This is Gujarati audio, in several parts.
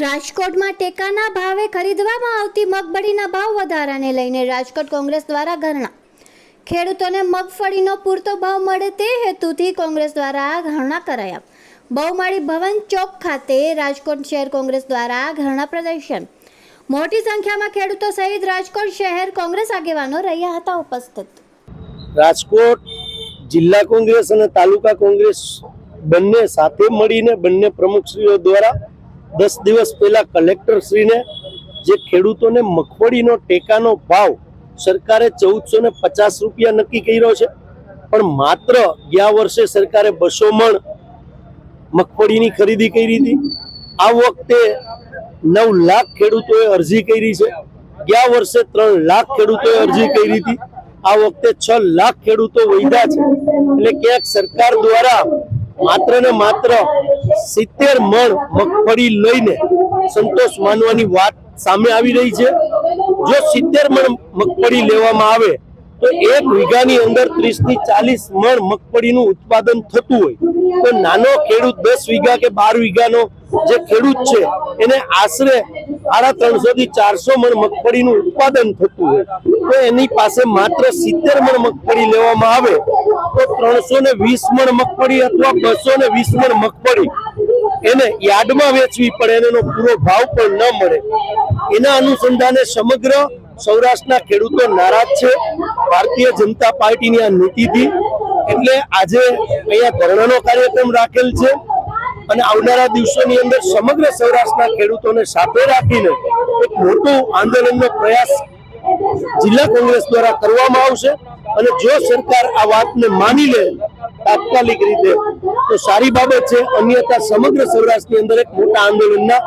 રાજકોટમાં ટેકાના ભાવે ખરીદવામાં આવતી મગફળીના ભાવ વધારાને લઈને રાજકોટ કોંગ્રેસ દ્વારા ધરણા ખેડૂતોને મગફળીનો પૂરતો ભાવ મળે તે હેતુથી કોંગ્રેસ દ્વારા ધરણા કરાયા. બહુમાળી ભવન ચોક ખાતે રાજકોટ શહેર કોંગ્રેસ દ્વારા ધરણા પ્રદર્શન. મોટી સંખ્યામાં ખેડૂતો સહિત રાજકોટ શહેર કોંગ્રેસ આગેવાનો રહ્યા હતા ઉપસ્થિત. રાજકોટ જિલ્લા કોંગ્રેસ અને તાલુકા કોંગ્રેસ બંને સાથે મળીને બંને પ્રમુખશ્રીઓ દ્વારા દસ દિવસ પહેલા કલેક્ટરશ્રીને જે ખેડૂતોને મગફળીનો ટેકાનો ભાવ સરકારે ચૌદસો ને પચાસ રૂપિયા નક્કી કર્યો છે, પણ માત્ર ગયા વર્ષે સરકારે બસો મણ મગફળીની ખરીદી કરી હતી. આ વખતે નવ લાખ ખેડૂતોએ અરજી કરી છે. ગયા વર્ષે ત્રણ લાખ ખેડૂતોએ અરજી કરી હતી. આ વખતે છ લાખ ખેડૂતો વૈધા છે. એટલે ક્યાંક સરકાર દ્વારા માત્ર ને માત્ર સિત્તેર મણ મગફળી લઈને સંતોષ માનવાની વાત સામે આવી રહી છે. જો સિત્તેર મણ મગફળી લેવામાં આવે, તો એક વીઘાની અંદર ત્રીસથી ચાલીસ મણ મગફળીનું ઉત્પાદન થતું હોય. તો નાનો ખેડૂત દસ વીઘા કે બાર વીઘાનો જે ખેડૂત છે, એને આશરે સાડા ત્રણસો થી ચારસો મણ મગફળીનું ઉત્પાદન થતું હોય. તો એની પાસે માત્ર સિત્તેર મણ મગફળી લેવામાં આવે, તો ત્રણસો ને વીસ મણ મગફળી અથવા બસો ને વીસ મણ મગફળી એને યાર્ડમાં વેચવી પડે એનો પૂરો ભાવ પણ ન મળે. એના અનુસંધાને સમગ્ર સૌરાષ્ટ્રના ખેડૂતો નારાજ છે. ભારતીય જનતા પાર્ટીની આ નીતિથી એટલે આજે અહીંયા ધરણાનો કાર્યક્રમ રાખેલ છે અને આવનારા દિવસોની અંદર સમગ્ર સૌરાષ્ટ્રના ખેડૂતોને સાથે રાખીને એક મોટું આંદોલનનો પ્રયાસ જિલ્લા કોંગ્રેસ દ્વારા કરવામાં આવશે. અને જો સરકાર આ વાતને માની લે તાત્કાલિક રીતે. તો સારી બાબત છે. અન્યથા સમગ્ર સૌરાષ્ટ્રની અંદર એક મોટા આંદોલનના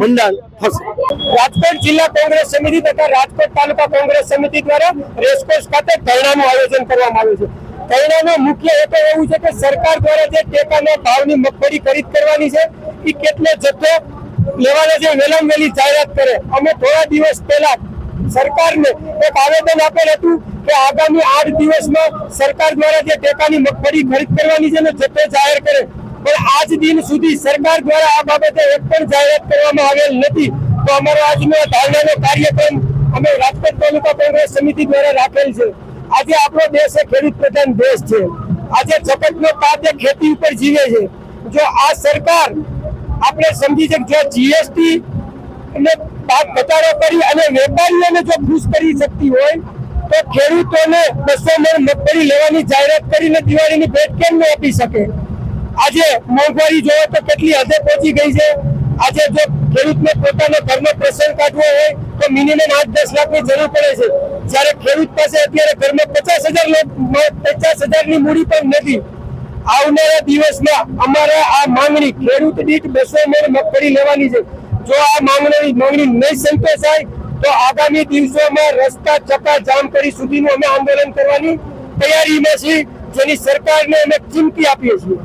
મંડાણ થશે. રાજકોટ જિલ્લા કોંગ્રેસ સમિતિ તથા રાજકોટ તાલુકા કોંગ્રેસ સમિતિ દ્વારા રેસકોર્સ ખાતે ધરણાનું આયોજન કરવામાં આવ્યું છે. ધરણાનો મુખ્ય હેતુ એવું છે કે સરકાર દ્વારા જે ટેકાના ભાવની મગફળી ખરીદ કરવાની છે એ કેટલો જથ્થો લેવાના છે વેલમ વેલી જાહેરાત કરે. અમે થોડા દિવસ પહેલા સરકારને એક આવેદન આપેલ હતું કે આગામી આઠ દિવસમાં સરકાર દ્વારા જે ટેકાની મગફળી ખરીદ કરવાની છે ને જથ્થો જાહેર કરે. પણ આજ દિન સુધી સરકાર દ્વારા આ બાબતે એક પણ જાહેરાત કરવામાં આવેલ નથી. તો અમારો આજનો ધારણાનો કાર્યક્રમ અમે રાજકોટ તાલુકા કોંગ્રેસ સમિતિ દ્વારા રાખેલ છે. આજે આપણો દેશ એ ખેડૂત પ્રધાન દેશ છે. આજે જગતનો પાક એ ખેતી ઉપર જીવે છે. જો આ સરકાર આપણે સમજી છે જો જીએસટી ને ભાવ ઘટાડો કરી અને વેપારીઓને જો ખુશ કરી શકતી હોય, તો ખેડૂતોને બસો મણ મગફળી લેવાની જાહેરાત કરીને દિવાળીની ભેટ કેમ ન આપી શકે? આજે મોંઘવારી જોવો તો કેટલી હદે પહોંચી ગઈ છે. આજે જો ખેડૂતને પોતાનો ઘરનો પ્રસંગ કાઢવો હોય, તો મિનિમમ આઠ દસ લાખની જરૂર પડે છે. જ્યારે ખેડૂત પાસે અત્યારે ઘરમાં પચાસ હજાર પચાસ હજારની મૂડી પણ નથી. આવનારા દિવસમાં અમારા આ માંગણી ખેડૂત દીઠ બસો મણ મગફળી લેવાની છે. જો આ માંગણી માંગણી નહીં સંતોષાય, તો આગામી દિવસોમાં રસ્તા ચક્કા જામ કરી સુધીનું અમે આંદોલન કરવાની તૈયારીમાં છીએ, જેની સરકારને અમે ચીમકી આપીએ છીએ.